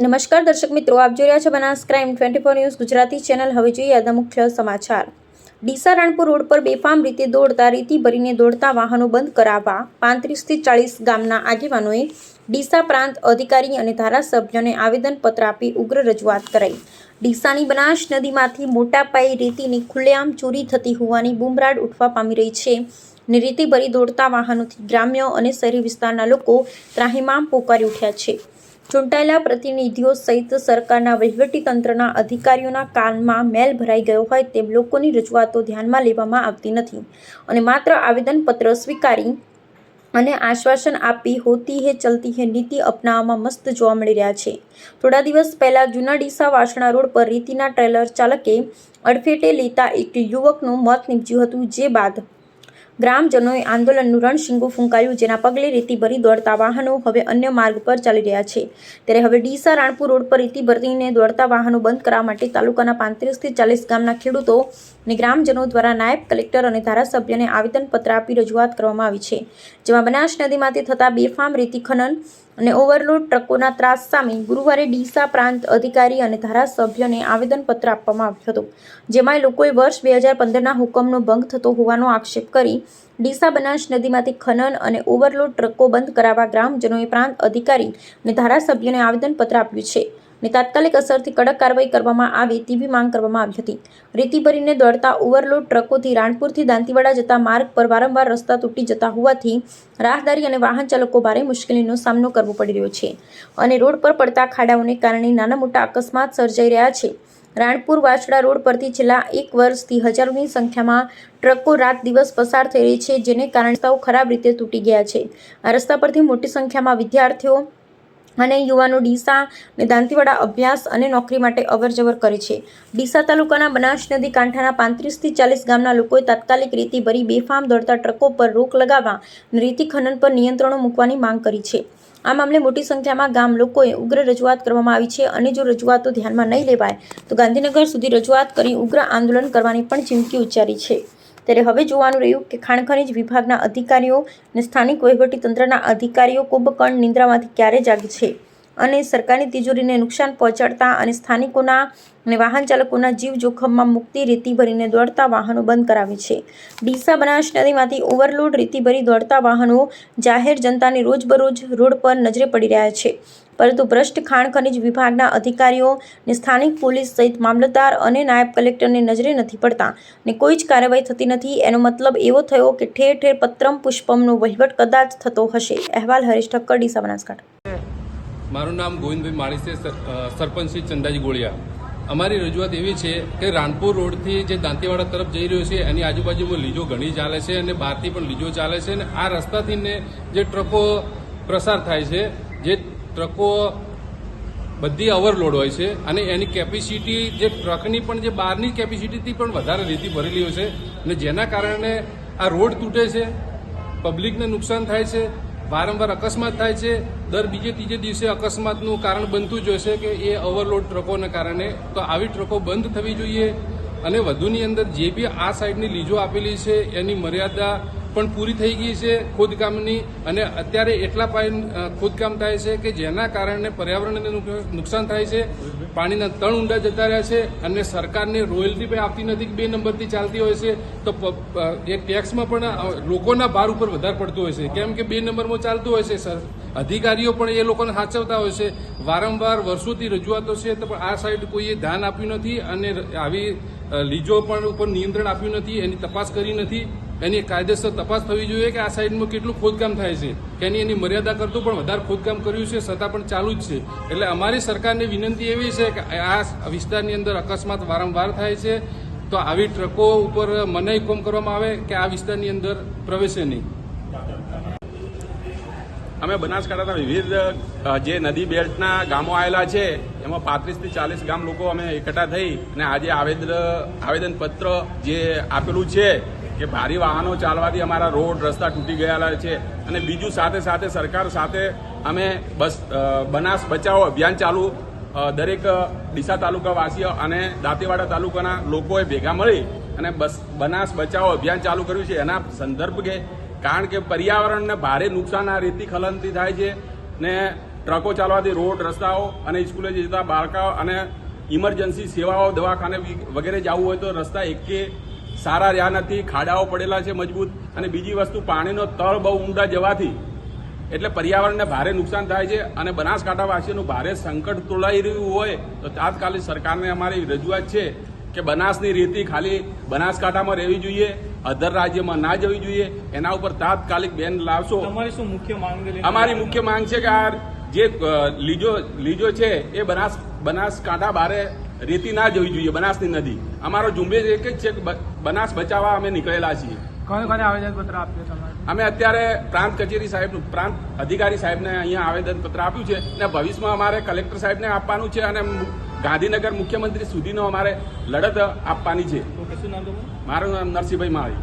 નમસ્કાર દર્શક મિત્રો, આપ જોઈ રહ્યા છો Banas crime twenty four news Gujarati channel. હવે જોઈએ આજના મુખ્ય સમાચાર. ડીસા રણપુર રોડ પર બેફામ રીતે દોડતા, રેતી ભરીને દોડતા વાહનો બંધ કરાવવા પાંત્રીસથી ચાળીસ ગામના આગેવાનોએ ડીસા પ્રાંત અધિકારી અને ધારાસભ્યોને આવેદનપત્ર આપી ઉગ્ર રજૂઆત કરાઈ. ડીસાની બનાસ નદીમાંથી મોટા પાયે રેતીની ખુલ્લેઆમ ચોરી થતી હોવાની બૂમરાડ ઉઠવા પામી રહી છે ને રેતી ભરી દોડતા વાહનોથી ગ્રામ્ય અને શહેરી વિસ્તારના લોકો ત્રાહિમામ પોકારી ઉઠ્યા છે. ચૂંટાયેલા પ્રતિનિધિઓ સહિત સરકારના વહીવટીતંત્રના અધિકારીઓના કાનમાં મેલ ભરાઈ ગયો હોય તેમ લોકોની રજૂઆતો ધ્યાનમાં લેવામાં આવતી નથી. અને માત્ર આવેદનપત્ર સ્વીકારી અને આશ્વાસન આપી હોતી હે ચલતી હે નીતિ અપનાવવામાં મસ્ત જોવા મળી રહ્યા છે. થોડા દિવસ પહેલા જૂના ડીસા વાસણા રોડ પર રીતિના ટ્રેલર ચાલકે અડફેટે લેતા એક યુવકનું મોત નીપજ્યું હતું જે બાદ ગ્રામજનોએ આંદોલનનું રણશીંગું ફૂંકાયું જેના પગલે રેતી ભરી દોડતા વાહનો હવે અન્ય માર્ગ પર ચાલી રહ્યા છે. ત્યારે હવે ડીસા રાણપુર રોડ પર રેતી ભરીને દોડતા વાહનો બંધ કરવા માટે તાલુકાના પાંત્રીસથી ચાલીસ ગામના ખેડૂતો અને ગ્રામજનો દ્વારા નાયબ કલેક્ટર અને ધારાસભ્યને આવેદનપત્ર આપી રજૂઆત કરવામાં આવી છે, જેમાં બનાસ નદીમાંથી થતા બેફામ રેતી ખનન અને ઓવરલોડ ટ્રકોના ત્રાસ સામે ગુરુવારે ડીસા પ્રાંત અધિકારી અને ધારાસભ્યને આવેદનપત્ર આપવામાં આવ્યું હતું, જેમાં લોકોએ વર્ષ બે હજાર પંદરના હુકમનો ભંગ થતો હોવાનો આક્ષેપ કરી ડીસા બનાસ નદીમાંથી ખનન અને ઓવરલોડ ટ્રકો બંધ કરાવવા ગ્રામજનોએ પ્રાંત અધિકારી અને ધારાસભ્યને આવેદનપત્ર આપ્યું છે. અને તાત્કાલિક અસરથી કડક કાર્યવાહી કરવામાં આવે તેવી માંગ કરવામાં આવી હતી. રેતી ભરીને દોડતા ઓવરલોડ ટ્રકોથી રાણપુરથી દાંતીવાડા જતા માર્ગ પર વારંવાર રસ્તા તૂટી જતા હોવાથી રાહદારી અને વાહન ચાલકો ભારે મુશ્કેલીનો સામનો કરવો પડી રહ્યો છે અને રોડ પર પડતા ખાડાઓને કારણે નાના મોટા અકસ્માત સર્જાઈ રહ્યા છે. રાણપુર વાછડા રોડ પરથી છેલ્લા એક વર્ષથી હજારોની સંખ્યામાં ટ્રકો રાત દિવસ પસાર થઈ રહી છે, જેને કારણે રસ્તાઓ ખરાબ રીતે તૂટી ગયા છે. આ રસ્તા પરથી મોટી સંખ્યામાં વિદ્યાર્થીઓ અને યુવાનો ડીસા અને દાંતીવાડા અભ્યાસ અને નોકરી માટે અવરજવર કરે છે. ડીસા તાલુકાના બનાસ નદી કાંઠાના પાંત્રીસથી ચાલીસ ગામના લોકોએ તાત્કાલિક રેતી ભરી બેફામ દોડતા ટ્રકો પર રોક લગાવવા અને રેતી ખનન પર નિયંત્રણો મૂકવાની માંગ કરી છે. આ મામલે મોટી સંખ્યામાં ગામ લોકોએ ઉગ્ર રજૂઆત કરવામાં આવી છે અને જો રજૂઆતો ધ્યાનમાં નહીં લેવાય, તો ગાંધીનગર સુધી રજૂઆત કરી ઉગ્ર આંદોલન કરવાની પણ ચીમકી ઉચ્ચારી છે. ત્યારે હવે જોવાનું રહ્યું કે ખાણ ખનીજ વિભાગના અધિકારીઓ અને સ્થાનિક વહીવટી તંત્રના અધિકારીઓ કુંભકર્ણ નિંદ્રામાંથી ક્યારે જાગે છે. અને સરકારની તિજોરીને નુકસાન પહોંચાડતા અને સ્થાનિકોના અને વાહન ચાલકોના જીવ જોખમમાં મુક્તિ રેતી ભરીને દોડતા વાહનો બંધ કરાવે છે. ડીસા બનાસ નદીમાંથી ઓવરલોડ રેતી ભરી દોડતા વાહનો જાહેર જનતાની રોજબરોજ રોડ પર નજરે પડી રહ્યા છે. પરંતુ ભ્રષ્ટ ખાણ ખનીજ વિભાગના અધિકારીઓ ને સ્થાનિક પોલીસ સહિત મામલતદાર અને નાયબ કલેક્ટરને નજરે નથી પડતા ને કોઈ જ કાર્યવાહી થતી નથી. એનો મતલબ એવો થયો કે ઠેર ઠેર પત્રમ પુષ્પમનો વહીવટ કદાચ થતો હશે. અહેવાલ હરીશ ઠક્કર, ડીસા બનાસકાંઠા. મારું નામ ગોવિંદભાઈ માળી છે, સર- સરપંચ શ્રી ચંદાજી ગોળિયા. અમારી રજૂઆત એવી છે કે રાણપુર રોડથી જે દાંતીવાડા તરફ જઈ રહ્યો છે, એની આજુબાજુમાં લીજો ઘણી ચાલે છે અને બહારથી પણ લીજો ચાલે છે અને આ રસ્તાથીને જે ટ્રકો પ્રસાર થાય છે, જે ટ્રકો બધી ઓવરલોડ હોય છે અને એની કેપેસિટી જે ટ્રકની પણ જે બહારની કેપેસિટીથી પણ વધારે રેતી ભરેલી હોય છે અને જેના કારણે આ રોડ તૂટે છે પબ્લિકને નુકસાન થાય છે વારંવાર અકસ્માત થાય છે. દર બીજે ત્રીજે દિવસે અકસ્માતનું કારણ બનતું જ છે કે એ ઓવરલોડ ટ્રકોને કારણે. તો આવી ટ્રકો બંધ થવી જોઈએ અને વધુની અંદર જે બી આ સાઈડની લીજો આપેલી છે, એની મર્યાદા પણ પૂરી થઈ ગઈ છે ખોદકામની. અને અત્યારે એટલા પાય ખોદકામ થાય છે કે જેના કારણે પર્યાવરણને નુકસાન થાય છે. પાણીના તણ ઊંડા જતા રહ્યા છે અને સરકારને રોયલ્ટી પણ આપતી નથી બે નંબરથી ચાલતી હોય છે, તો એ ટેક્સમાં પણ લોકોના ભાર ઉપર વધારે પડતું હોય છે. કેમ કે બે નંબરમાં ચાલતું હોય છે, સર, અધિકારીઓ પણ એ લોકોને સાચવતા હોય છે. વારંવાર વર્ષોથી રજૂઆતો છે, તો પણ આ સાઈડ કોઈએ ધ્યાન આપ્યું નથી અને આવી લીજો પણ ઉપર નિયંત્રણ આપ્યું નથી, એની તપાસ કરી નથી. એની કાયદેસર તપાસ થવી જોઈએ કે આ સાઈડમાં કેટલું ખોદકામ થાય છે. કે એની એની મર્યાદા કરતું પણ વધારે ખોદકામ કર્યું છે, છતાં પણ ચાલુ જ છે. એટલે અમારી સરકારને વિનંતી એવી છે કે આ વિસ્તારની અંદર અકસ્માત વારંવાર થાય છે, તો આવી ટ્રકો ઉપર મનાઈ કોમ કરવામાં આવે કે આ વિસ્તારની અંદર પ્રવેશે નહીં. અમે બનાસકાંઠાના વિવિધ જે નદી બેલ્ટના ગામો આવેલા છે, એમાં પાંત્રીસથી ચાલીસ ગામ લોકો અમે એકઠા થઈ અને આજે આવેદન આવેદનપત્ર જે આપેલું છે કે ભારે વાહનો ચાલવાથી અમારા રોડ, રસ્તા તૂટી ગયેલા છે. અને બીજું સાથે સાથે સરકાર સાથે અમે બસ બનાસ બચાવો અભિયાન ચાલુ દરેક ડીસા તાલુકાવાસીઓ અને દાંતેવાડા તાલુકાના લોકોએ ભેગા મળી અને બસ, બનાસ બચાવો અભિયાન ચાલુ કર્યું છે. એના સંદર્ભ કે, કારણ કે પર્યાવરણને ભારે નુકસાન આ રેતી ખલનથી થાય છે ને ટ્રકો ચાલવાથી રોડ, રસ્તાઓ અને સ્કૂલે જતા બાળકાઓ અને ઇમરજન્સી સેવાઓ, દવાખાને વગેરે જવું હોય તો રસ્તા એકે સારા રહ્યા નથી ખાડાઓ પડેલા છે મજબૂત અને બીજી વસ્તુ પાણીનો તળ બહુ ઊંડા જવાથી. એટલે પર્યાવરણને ભારે નુકસાન થાય છે અને બનાસકાંઠાવાસીઓનું ભારે સંકટ તોળાઈ રહ્યું હોય તો તાત્કાલિક સરકારને અમારી રજૂઆત છે કે બનાસની રેતી ખાલી બનાસકાંઠામાં રહેવી જોઈએ અધર રાજ્યમાં ના જવી જોઈએ. એના ઉપર તાત્કાલિક બેન લાવશો. અમારી શું મુખ્ય માંગ અમારી મુખ્ય માંગ છે કે આ જે લીજો લીજો છે એ બનાસ બનાસકાંઠા બારે રેતી ના જવી જોઈએ બનાસની નદી. અમારો ઝુંબેશ એક જ છે કે બનાસ બચાવવા અમે નીકળેલા છીએ. અમે અત્યારે પ્રાંત કચેરી સાહેબનું પ્રાંત અધિકારી સાહેબને અહીંયા આવેદનપત્ર આપ્યું છે અને ભવિષ્યમાં અમારે કલેક્ટર સાહેબને આપવાનું છે અને ગાંધીનગર મુખ્યમંત્રી સુધીનો અમારે લડત આપવાની છે. મારું નામ નરસિંહભાઈ માળી